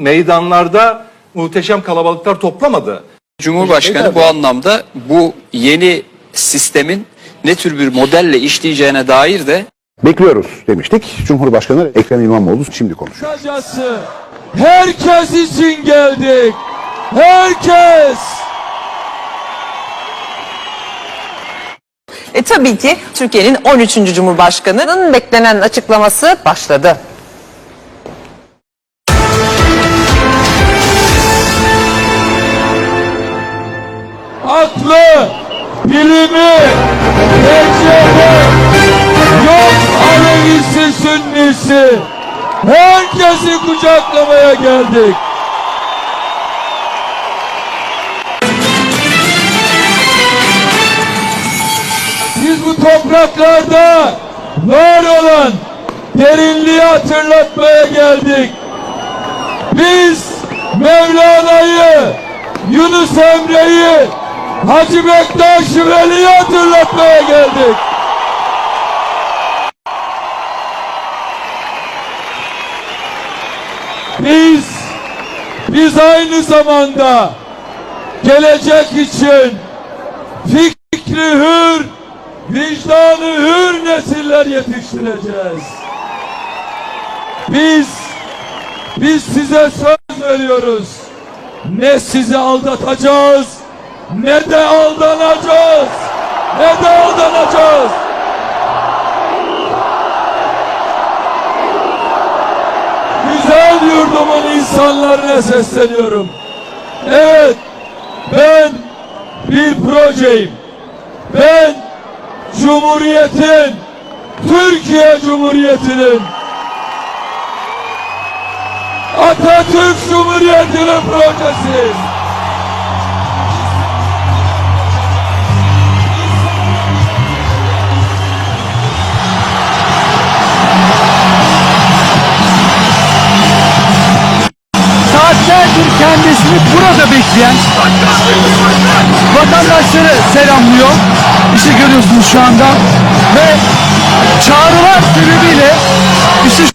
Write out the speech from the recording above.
meydanlarda muhteşem kalabalıklar toplamadı. Cumhurbaşkanı bu anlamda bu yeni sistemin ne tür bir modelle işleyeceğine dair de Bekliyoruz demiştik. Cumhurbaşkanı Ekrem İmamoğlu şimdi konuşuyor. Kısacası herkes için geldik. Herkes. E tabii ki Türkiye'nin 13. Cumhurbaşkanı'nın beklenen açıklaması başladı. Aklı, bilimi, tecrübe, yok Alevisi, Sünnisi. Herkesi kucaklamaya geldik. Biz bu topraklarda var olan derinliği hatırlatmaya geldik. Biz Mevlana'yı, Yunus Emre'yi, Hacı Bektaş Veli'yi hatırlatmaya geldik. Biz, biz aynı zamanda gelecek için fikri hür, vicdanı hür nesiller yetiştireceğiz. Biz biz size söz veriyoruz. Ne sizi aldatacağız, ne de aldanacağız. Ne de aldanacağız. Güzel yurdumun insanlarına sesleniyorum. Evet, ben bir projeyim. Ben Cumhuriyet'in, Türkiye Cumhuriyeti'nin Atatürk Cumhuriyeti'nin projesi. Kendisini burada bekleyen vatandaşları selamlıyor. İşte görüyorsunuz şu anda ve çağrılar sebebiyle işte